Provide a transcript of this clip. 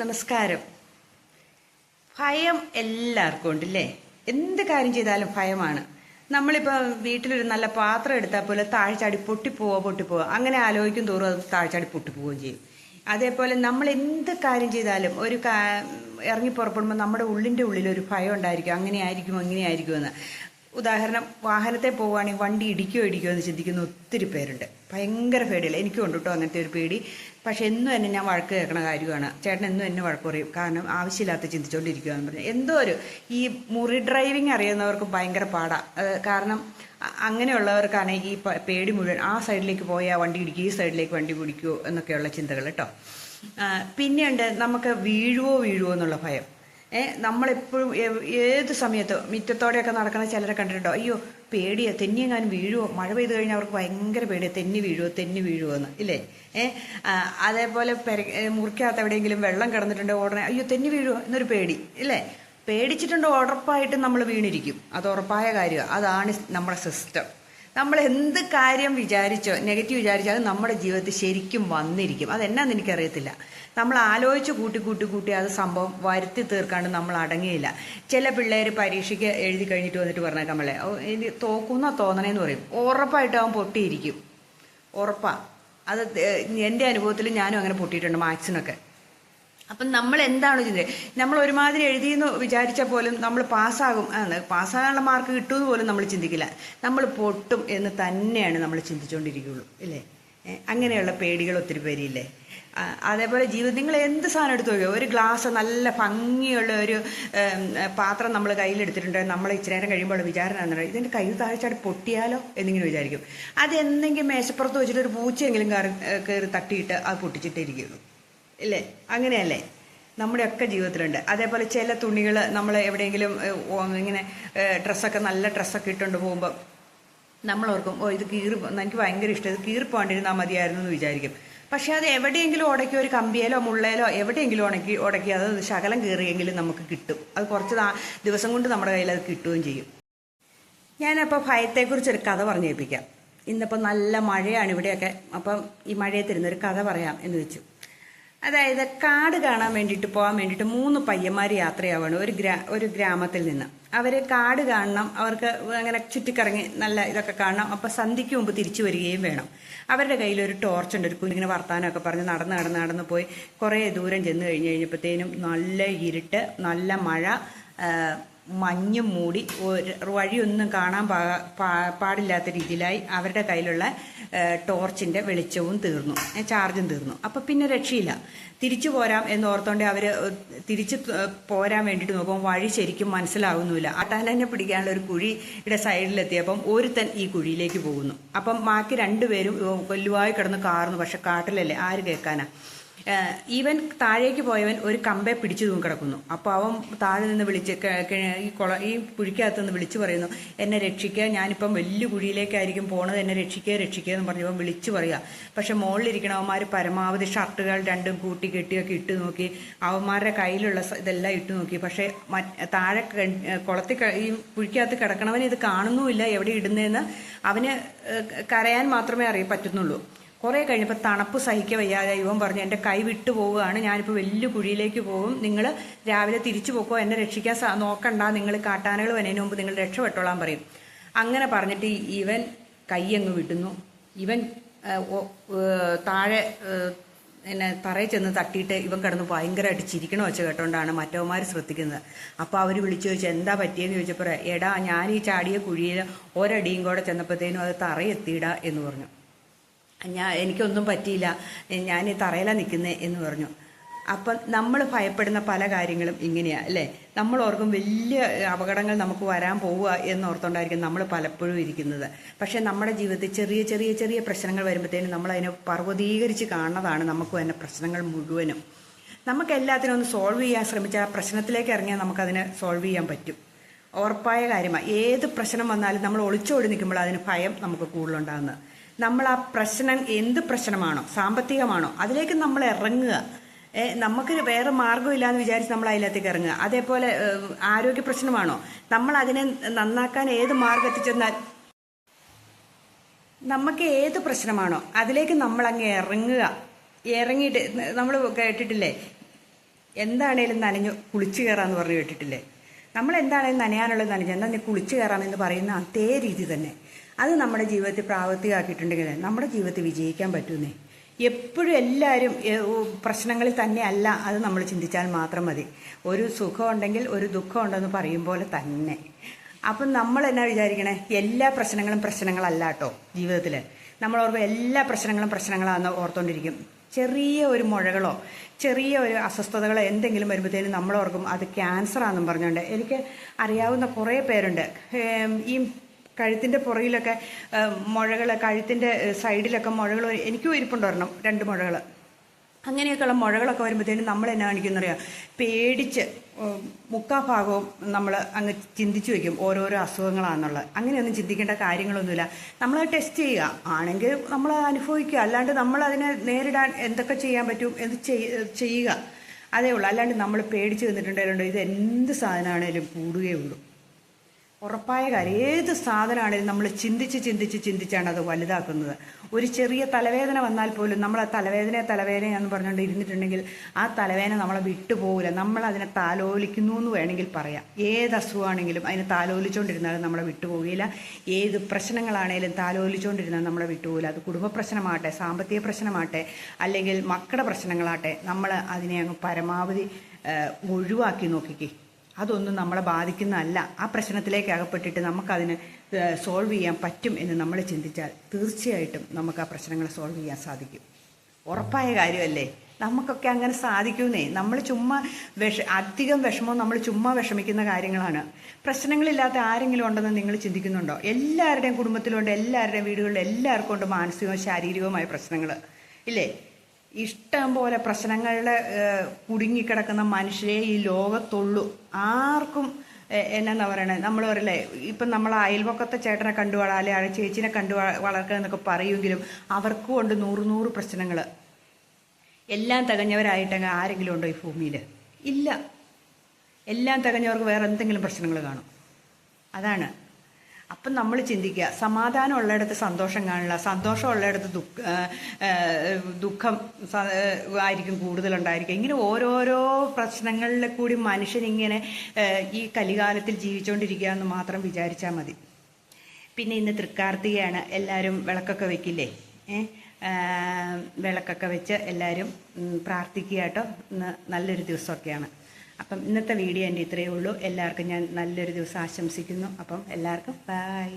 നമസ്കാരം. ഭയം എല്ലാവർക്കും ഉണ്ടല്ലേ? എന്ത് കാര്യം ചെയ്താലും ഭയമാണ്. നമ്മളിപ്പോൾ വീട്ടിലൊരു നല്ല പാത്രം എടുത്താൽ പോലെ താഴ്ചാടി പൊട്ടിപ്പോവോ പൊട്ടിപ്പോവോ അങ്ങനെ ആലോചിക്കും തോറും അത് താഴ്ചാടി പൊട്ടിപ്പോവുകയും ചെയ്യും. അതേപോലെ നമ്മൾ എന്ത് കാര്യം ചെയ്താലും ഒരു ഇറങ്ങി പുറപ്പെടുമ്പോൾ നമ്മുടെ ഉള്ളിന്റെ ഉള്ളിൽ ഒരു ഭയം ഉണ്ടായിരിക്കും. അങ്ങനെ ആയിരിക്കും ഇങ്ങനെ ആയിരിക്കുമെന്ന് ഉദാഹരണം വാഹനത്തെ പോവുകയാണെങ്കിൽ വണ്ടി ഇടിക്കുകയോ ഇടിക്കുകയോ എന്ന് ചിന്തിക്കുന്ന ഒത്തിരി പേരുണ്ട്. ഭയങ്കര പേടിയല്ല എനിക്കും ഉണ്ട് കേട്ടോ അങ്ങനത്തെ ഒരു പേടി. പക്ഷെ എന്നും എന്നെ ഞാൻ വഴക്ക് കേൾക്കണ കാര്യമാണ്. ചേട്ടൻ എന്നും എന്നെ വഴക്ക് പറയും. കാരണം ആവശ്യമില്ലാത്ത ചിന്തിച്ചുകൊണ്ടിരിക്കുകയെന്ന് പറഞ്ഞു. എന്തോ ഒരു ഈ മുറി ഡ്രൈവിംഗ് അറിയുന്നവർക്ക് ഭയങ്കര പാടാ. കാരണം അങ്ങനെയുള്ളവർക്കാണെങ്കിൽ അങ്ങനെയുള്ളവർക്കാണ് ഈ പേടി മുഴുവൻ. ആ സൈഡിലേക്ക് പോയാൽ വണ്ടി ഇടിക്കുക ഈ സൈഡിലേക്ക് വണ്ടി പിടിക്കുമോ എന്നൊക്കെയുള്ള ചിന്തകൾ കേട്ടോ. പിന്നെയുണ്ട് നമുക്ക് വീഴുവോ വീഴുവോ എന്നുള്ള ഭയം. നമ്മളെപ്പോഴും ഏത് സമയത്ത് മിറ്റത്തോടെയൊക്കെ നടക്കുന്ന ചിലരെ കണ്ടിട്ടുണ്ടോ? അയ്യോ പേടിയാ തെന്നിയെങ്ങാനും വീഴുമോ മഴ പെയ്ത് കഴിഞ്ഞാൽ അവർക്ക് ഭയങ്കര പേടിയോ തെന്നി വീഴുമോ തെന്നി വീഴുവോ എന്ന് ഇല്ലേ? ഏ അതേപോലെ പെര മുറിക്കകത്ത് എവിടെയെങ്കിലും വെള്ളം കിടന്നിട്ടുണ്ടോ ഉടനെ അയ്യോ തെന്നി വീഴുവോ? എന്നൊരു പേടി ഇല്ലേ? പേടിച്ചിട്ടുണ്ടോ ഉറപ്പായിട്ടും നമ്മൾ വീണിരിക്കും അത് ഉറപ്പായ കാര്യമാണ് അതാണ് നമ്മുടെ സിസ്റ്റം. നമ്മൾ എന്ത് കാര്യം വിചാരിച്ചോ നെഗറ്റീവ് വിചാരിച്ചോ അത് നമ്മുടെ ജീവിതത്തിൽ ശരിക്കും വന്നിരിക്കും. അതെന്നാന്ന് എനിക്കറിയത്തില്ല. നമ്മൾ ആലോചിച്ച് കൂട്ടി കൂട്ടി കൂട്ടി അത് സംഭവം വരുത്തി തീർക്കാണ്ട് നമ്മൾ അടങ്ങിയില്ല. ചില പിള്ളേർ പരീക്ഷയ്ക്ക് എഴുതി കഴിഞ്ഞിട്ട് വന്നിട്ട് പറഞ്ഞേക്കാം നമ്മളെ. "ഓ, ഇനി തോക്കുന്ന തോന്നണേന്ന് പറയും. ഉറപ്പായിട്ട് അവൻ പൊട്ടിയിരിക്കും. ഉറപ്പാ. അത് എന്റെ അനുഭവത്തിൽ ഞാനും അങ്ങനെ പൊട്ടിയിട്ടുണ്ട് മാത്സിനൊക്കെ. അപ്പം നമ്മൾ എന്താണ് ചിന്ത നമ്മൾ ഒരുമാതിരി എഴുതിയെന്ന് വിചാരിച്ചാൽ പോലും നമ്മൾ പാസ്സാകും. ആണ് പാസ്സാകാനുള്ള മാർക്ക് കിട്ടുമെന്ന് പോലും നമ്മൾ ചിന്തിക്കില്ല. നമ്മൾ പൊട്ടും എന്ന് തന്നെയാണ് നമ്മൾ ചിന്തിച്ചുകൊണ്ടിരിക്കുകയുള്ളൂ. ഇല്ലേ? അങ്ങനെയുള്ള പേടികൾ ഒത്തിരി പേരില്ലേ? അതേപോലെ ജീവിതം നിങ്ങൾ എന്ത് സാധനം എടുത്തു നോക്കിയോ ഒരു ഗ്ലാസ് നല്ല ഭംഗിയുള്ള ഒരു പാത്രം നമ്മൾ കയ്യിലെടുത്തിട്ടുണ്ട്. നമ്മൾ ഇച്ചിരി നേരം കഴിയുമ്പോൾ വിചാരം എന്നാണ് ഇതിന്റെ കയ്യിൽ താഴ്ചാട് പൊട്ടിയാലോ എന്നിങ്ങനെ വിചാരിക്കും. അത് എന്തെങ്കിലും മേശപ്പുറത്ത് വെച്ചിട്ട് ഒരു പൂച്ചയെങ്കിലും കയറി കയറി തട്ടിയിട്ട് അത് പൊട്ടിച്ചിട്ടേ ഇരിക്കുകയുള്ളൂ. ഇല്ലേ? അങ്ങനെയല്ലേ? നമ്മുടെയൊക്കെ ജീവിതത്തിലുണ്ട്. അതേപോലെ ചില തുണികൾ നമ്മൾ എവിടെയെങ്കിലും ഇങ്ങനെ ഡ്രസ്സൊക്കെ നല്ല ഡ്രസ്സൊക്കെ ഇട്ടുകൊണ്ട് പോകുമ്പോൾ നമ്മളോർക്കും ഓ ഇത് കീറി എനിക്ക് ഭയങ്കര ഇഷ്ടം ഇത് കീറി പോകണ്ടിരുന്നാൽ മതിയായിരുന്നു എന്ന് വിചാരിക്കും. പക്ഷേ അത് എവിടെയെങ്കിലും ഉടക്കി ഒരു കമ്പിയേലോ മുള്ളയിലോ എവിടെയെങ്കിലും ഉണക്കി ഉടക്കി അത് ശകലം കീറിയെങ്കിലും നമുക്ക് കിട്ടും. അത് കുറച്ച് ദിവസം കൊണ്ട് നമ്മുടെ കയ്യിൽ അത് കിട്ടുകയും ചെയ്യും. ഞാനപ്പോൾ ഭയത്തെക്കുറിച്ചൊരു കഥ പറഞ്ഞേൽപ്പിക്കാം. ഇന്നിപ്പോൾ നല്ല മഴയാണ് ഇവിടെയൊക്കെ. അപ്പം ഈ മഴയത്തിരുന്നൊരു കഥ പറയാം എന്ന് വെച്ചു. അതായത് കാട് കാണാൻ വേണ്ടിയിട്ട് പോകാൻ വേണ്ടിയിട്ട് മൂന്ന് പയ്യന്മാർ യാത്രയാവാണ്. ഒരു ഗ്രാ ഒരു ഗ്രാമത്തിൽ നിന്ന്. അവർ കാട് കാണണം അവർക്ക് അങ്ങനെ ചുറ്റിക്കറങ്ങി നല്ല ഇതൊക്കെ കാണണം അപ്പോൾ സന്ധ്യയ്ക്ക് മുമ്പ് തിരിച്ചു വരികയും വേണം. അവരുടെ കയ്യിൽ ഒരു ടോർച്ച് ഉണ്ട് ഒരു കുഞ്ഞിങ്ങനെ വർത്താനമൊക്കെ പറഞ്ഞ് നടന്ന് നടന്ന് നടന്ന് പോയി കുറേ ദൂരം ചെന്ന് കഴിഞ്ഞ് കഴിഞ്ഞപ്പോഴത്തേനും നല്ല ഇരുട്ട് നല്ല മഴ മഞ്ഞും മൂടി ഒരു വഴിയൊന്നും കാണാൻ പാടില്ലാത്ത രീതിയിലായി അവരുടെ കയ്യിലുള്ള ടോർച്ചിന്റെ വെളിച്ചവും തീർന്നു. ചാർജും തീർന്നു. അപ്പം പിന്നെ രക്ഷയില്ല. തിരിച്ചു പോരാം എന്ന് ഓർത്തോണ്ട് അവർ തിരിച്ച് പോരാൻ വേണ്ടിയിട്ട് നോക്കുമ്പോൾ വഴി ശരിക്കും മനസ്സിലാവുന്നില്ല അട്ടാലനെ പിടിക്കാനുള്ള ഒരു കുഴിയുടെ സൈഡിലെത്തിയപ്പം ഒരുത്തൻ ഈ കുഴിയിലേക്ക് പോകുന്നു. അപ്പം ബാക്കി രണ്ടുപേരും കൊല്ലുവായി കിടന്ന് കാർന്നു പക്ഷെ കാട്ടിലല്ലേ? ആര് കേൾക്കാനാ? ഇവൻ താഴേക്ക് പോയവൻ ഒരു കമ്പെ പിടിച്ചു തൂങ്ങി കിടക്കുന്നു. അപ്പോൾ അവൻ താഴെ നിന്ന് വിളിച്ച് ഈ കുള ഈ കുഴിക്കകത്ത് നിന്ന് വിളിച്ചു പറയുന്നു എന്നെ രക്ഷിക്കുക ഞാനിപ്പം വലിയ കുഴിയിലേക്കായിരിക്കും പോണത് എന്നെ രക്ഷിക്കുക രക്ഷിക്കുക എന്ന് പറഞ്ഞപ്പോൾ വിളിച്ചു പറയുക പക്ഷെ മുകളിലിരിക്കണവന്മാർ പരമാവധി ഷർട്ടുകൾ രണ്ടും കൂട്ടി കെട്ടിയൊക്കെ ഇട്ട് നോക്കി അവന്മാരുടെ കയ്യിലുള്ള ഇതെല്ലാം ഇട്ട് നോക്കി. പക്ഷെ താഴെ കുളത്തിൽ ഈ കുഴിക്കകത്ത് കിടക്കണവന് ഇത് കാണുന്നുമില്ല എവിടെ ഇടുന്നതെന്ന് അവന് കരയാൻ മാത്രമേ അറിയ പറ്റുന്നുള്ളൂ കുറേ കഴിഞ്ഞപ്പോൾ തണുപ്പ് സഹിക്ക വയ്യാതെ ഇവൻ പറഞ്ഞു എന്റെ കൈ വിട്ടു പോവുകയാണ്. ഞാനിപ്പോൾ വലിയ കുഴിയിലേക്ക് പോകും. നിങ്ങൾ രാവിലെ തിരിച്ചു പോക്കോ? എന്നെ രക്ഷിക്കാൻ നോക്കണ്ട. നിങ്ങൾ കാട്ടാനകൾ വരുന്നതിന് മുമ്പ് നിങ്ങൾ രക്ഷപ്പെട്ടോളാൻ പറയും. അങ്ങനെ പറഞ്ഞിട്ട് ഇവൻ കൈ അങ്ങ് വിടുന്നു. ഇവൻ താഴെ എന്നെ തറയിൽ ചെന്ന് തട്ടിയിട്ട് ഇവൻ കിടന്ന് ഭയങ്കരമായിട്ട് ചിരിക്കണ വെച്ച് കേട്ടോണ്ടാണ് മറ്റവന്മാർ ശ്രദ്ധിക്കുന്നത്. അപ്പോൾ അവർ വിളിച്ചു ചോദിച്ചു എന്താ പറ്റിയെന്ന് ചോദിച്ചപ്പോൾ എടാ ഞാൻ ഈ ചാടിയ കുഴിയിൽ ഒരടിയും കൂടെ ചെന്നപ്പോഴത്തേനും അത് തറയെത്തിയിടാ എന്ന് പറഞ്ഞു. ഞാൻ എനിക്കൊന്നും പറ്റിയില്ല. ഞാൻ ഈ തറയിലാണ് നിൽക്കുന്നത് എന്ന് പറഞ്ഞു. അപ്പം നമ്മൾ ഭയപ്പെടുന്ന പല കാര്യങ്ങളും ഇങ്ങനെയാണ് അല്ലേ? നമ്മൾ ഓർക്കും വലിയ അപകടങ്ങൾ നമുക്ക് വരാൻ പോവുക എന്നോർത്തുകൊണ്ടായിരിക്കും നമ്മൾ പലപ്പോഴും ഇരിക്കുന്നത്. പക്ഷേ നമ്മുടെ ജീവിതത്തിൽ ചെറിയ ചെറിയ ചെറിയ പ്രശ്നങ്ങൾ വരുമ്പോഴത്തേനും നമ്മൾ അതിനെ പർവതീകരിച്ച് കാണുന്നതാണ് നമുക്ക് തന്നെ പ്രശ്നങ്ങൾ മുഴുവനും. നമുക്ക് എല്ലാത്തിനും ഒന്ന് സോൾവ് ചെയ്യാൻ ശ്രമിച്ചാൽ പ്രശ്നത്തിലേക്ക് ഇറങ്ങിയാൽ നമുക്കതിനെ സോൾവ് ചെയ്യാൻ പറ്റും. ഉറപ്പായ കാര്യമാണ് ഏത് പ്രശ്നം വന്നാലും നമ്മൾ ഒളിച്ചോടി നിൽക്കുമ്പോൾ അതിന് ഭയം നമുക്ക് കൂടുതലുണ്ടാകുന്നത് നമ്മൾ ആ പ്രശ്നം എന്ത് പ്രശ്നമാണോ സാമ്പത്തികമാണോ അതിലേക്ക് നമ്മൾ ഇറങ്ങുക. നമുക്ക് വേറെ മാർഗമില്ല എന്ന് വിചാരിച്ച് നമ്മൾ അതിനകത്തേക്ക് ഇറങ്ങുക. അതേപോലെ ആരോഗ്യ പ്രശ്നമാണോ നമ്മൾ അതിനെ നന്നാക്കാൻ ഏത് മാർഗം ചെന്നാൽ നമുക്ക് ഏത് പ്രശ്നമാണോ അതിലേക്ക് നമ്മൾ അങ്ങ് ഇറങ്ങുക. ഇറങ്ങിയിട്ട് നമ്മൾ കേട്ടിട്ടില്ലേ? എന്താണേലും നനഞ്ഞു കുളിച്ചു കയറാന്ന് പറഞ്ഞു കേട്ടിട്ടില്ലേ? നമ്മൾ എന്താണേലും നനയാനുള്ളത് നനഞ്ഞു എന്നാൽ നീ കുളിച്ചു കയറാമെന്ന് പറയുന്ന അതേ രീതി തന്നെ. അത് നമ്മുടെ ജീവിതത്തിൽ പ്രാവർത്തികമാക്കിയിട്ടുണ്ടെങ്കിൽ നമ്മുടെ ജീവിതത്തിൽ വിജയിക്കാൻ പറ്റുന്നേ. എപ്പോഴും എല്ലാവരും പ്രശ്നങ്ങളിൽ തന്നെ അല്ല അത് നമ്മൾ ചിന്തിച്ചാൽ മാത്രം മതി. ഒരു സുഖമുണ്ടെങ്കിൽ ഒരു ദുഃഖമുണ്ടെന്ന് പറയും പോലെ തന്നെ. അപ്പം നമ്മൾ എന്നാ വിചാരിക്കണേ? എല്ലാ പ്രശ്നങ്ങളും പ്രശ്നങ്ങളല്ല കേട്ടോ ജീവിതത്തിൽ നമ്മൾ ഓർക്കും എല്ലാ പ്രശ്നങ്ങളും പ്രശ്നങ്ങളാണെന്ന് ഓർത്തുകൊണ്ടിരിക്കും ചെറിയ ഒരു മുഴകളോ ചെറിയ ഒരു അസ്വസ്ഥതകളോ എന്തെങ്കിലും വരുമ്പോഴത്തേനും നമ്മൾ ഓർക്കും അത് ക്യാൻസറാണെന്നും പറഞ്ഞുകൊണ്ട് എനിക്ക് അറിയാവുന്ന കുറേ പേരുണ്ട്. ഈ കഴുത്തിന്റെ പുറകിലൊക്കെ മുഴകൾ കഴുത്തിന്റെ സൈഡിലൊക്കെ മുഴകൾ എനിക്കും ഇരിപ്പുണ്ട് രണ്ട് മുഴകൾ അങ്ങനെയൊക്കെയുള്ള മുഴകളൊക്കെ വരുമ്പോഴത്തേനും നമ്മൾ എന്നാ കാണിക്കുന്നറിയാം? പേടിച്ച് മുക്കാ ഭാഗവും നമ്മൾ അങ്ങ് ചിന്തിച്ചു വയ്ക്കും ഓരോരോ അസുഖങ്ങളാണെന്നുള്ളത്. അങ്ങനെയൊന്നും ചിന്തിക്കേണ്ട കാര്യങ്ങളൊന്നുമില്ല. നമ്മൾ ടെസ്റ്റ് ചെയ്യുക. ആണെങ്കിൽ നമ്മൾ അനുഭവിക്കുക. അല്ലാണ്ട് നമ്മൾ അതിനെ നേരിടാൻ എന്തൊക്കെ ചെയ്യാൻ പറ്റും എന്ന് ചെയ്യുക. അതേ ഉള്ളൂ. അല്ലാണ്ട് നമ്മൾ പേടിച്ച് നിന്നിട്ടുണ്ടെങ്കിലും ഇത് എന്ത് സാധനമാണേലും കൂടുകയുള്ളൂ ഉറപ്പായ കാര്യം. ഏത് സാധനമാണെങ്കിലും നമ്മൾ ചിന്തിച്ച് ചിന്തിച്ച് ചിന്തിച്ചാണ് അത് വലുതാക്കുന്നത്. ഒരു ചെറിയ തലവേദന വന്നാൽ പോലും നമ്മൾ ആ തലവേദന തലവേദന എന്ന് പറഞ്ഞുകൊണ്ട് ഇരുന്നിട്ടുണ്ടെങ്കിൽ ആ തലവേദന നമ്മളെ വിട്ടുപോകില്ല നമ്മൾ അതിനെ താലോലിക്കുന്നു എന്ന് വേണമെങ്കിൽ പറയാം. ഏത് അസുഖമാണെങ്കിലും അതിനെ താലോലിച്ചുകൊണ്ടിരുന്നാലും നമ്മളെ വിട്ടുപോകില്ല ഏത് പ്രശ്നങ്ങളാണേലും താലോലിച്ചുകൊണ്ടിരുന്നാൽ നമ്മളെ വിട്ടുപോകില്ല അത് കുടുംബ പ്രശ്നമാകട്ടെ സാമ്പത്തിക പ്രശ്നമാകട്ടെ അല്ലെങ്കിൽ മക്കളുടെ പ്രശ്നങ്ങളാകട്ടെ നമ്മൾ അതിനെ അങ്ങ് പരമാവധി ഒഴിവാക്കി നോക്കിക്കേ. അതൊന്നും നമ്മളെ ബാധിക്കുന്നതല്ല. ആ പ്രശ്നത്തിലേക്ക് അകപ്പെട്ടിട്ട് നമുക്കതിന് സോൾവ് ചെയ്യാൻ പറ്റും എന്ന് നമ്മൾ ചിന്തിച്ചാൽ തീർച്ചയായിട്ടും നമുക്ക് ആ പ്രശ്നങ്ങളെ സോൾവ് ചെയ്യാൻ സാധിക്കും. ഉറപ്പായ കാര്യമല്ലേ? നമുക്കൊക്കെ അങ്ങനെ സാധിക്കുന്നേ. നമ്മൾ ചുമ്മാ വിഷ അധികം വിഷമവും നമ്മൾ ചുമ്മാ വിഷമിക്കുന്ന കാര്യങ്ങളാണ്. പ്രശ്നങ്ങളില്ലാത്ത ആരെങ്കിലും ഉണ്ടെന്ന് നിങ്ങൾ ചിന്തിക്കുന്നുണ്ടോ? എല്ലാവരുടെയും കുടുംബത്തിലുണ്ട് എല്ലാവരുടെയും വീടുകളിലും എല്ലാവർക്കും ഉണ്ട് മാനസികവും ശാരീരികവുമായ പ്രശ്നങ്ങൾ. ഇല്ലേ? ഇഷ്ടം പോലെ പ്രശ്നങ്ങളിൽ കുടുങ്ങിക്കിടക്കുന്ന മനുഷ്യരെ ഈ ലോകത്തുള്ളൂ. ആർക്കും എന്നാ പറയണേ? നമ്മൾ പറയില്ലേ ഇപ്പം നമ്മൾ അയൽവക്കത്തെ ചേട്ടനെ കണ്ടു വള അല്ലെ ആ ചേച്ചിനെ കണ്ടു വളർക്കണം എന്നൊക്കെ പറയുമെങ്കിലും അവർക്കും ഉണ്ട് നൂറ് നൂറ് പ്രശ്നങ്ങൾ. എല്ലാം തികഞ്ഞവരായിട്ടങ്ങ് ആരെങ്കിലും ഉണ്ടോ ഈ ഭൂമിയിൽ? ഇല്ല. എല്ലാം തികഞ്ഞവർക്ക് വേറെ എന്തെങ്കിലും പ്രശ്നങ്ങൾ കാണും. അതാണ്. അപ്പം നമ്മൾ ചിന്തിക്കുക സമാധാനം ഉള്ളിടത്ത് സന്തോഷം കാണില്ല. സന്തോഷം ഉള്ളിടത്ത് ദുഃഖ ദുഃഖം ആയിരിക്കും കൂടുതലുണ്ടായിരിക്കുക ഇങ്ങനെ ഓരോരോ പ്രശ്നങ്ങളിൽ കൂടി മനുഷ്യൻ ഇങ്ങനെ ഈ കലികാലത്തിൽ ജീവിച്ചുകൊണ്ടിരിക്കുക എന്ന് മാത്രം വിചാരിച്ചാൽ മതി. പിന്നെ ഇന്ന് തൃക്കാർത്തികയാണ് എല്ലാവരും വിളക്കൊക്കെ വെക്കില്ലേ? വിളക്കൊക്കെ വെച്ച് എല്ലാവരും പ്രാർത്ഥിക്കുക കേട്ടോ. ഇന്ന് നല്ലൊരു ദിവസമൊക്കെയാണ്. അപ്പം ഇന്നത്തെ വീഡിയോ എന്റെ ഇത്രയേ ഉള്ളൂ. എല്ലാവർക്കും ഞാൻ നല്ലൊരു ദിവസം ആശംസിക്കുന്നു. അപ്പം എല്ലാവർക്കും ബായ്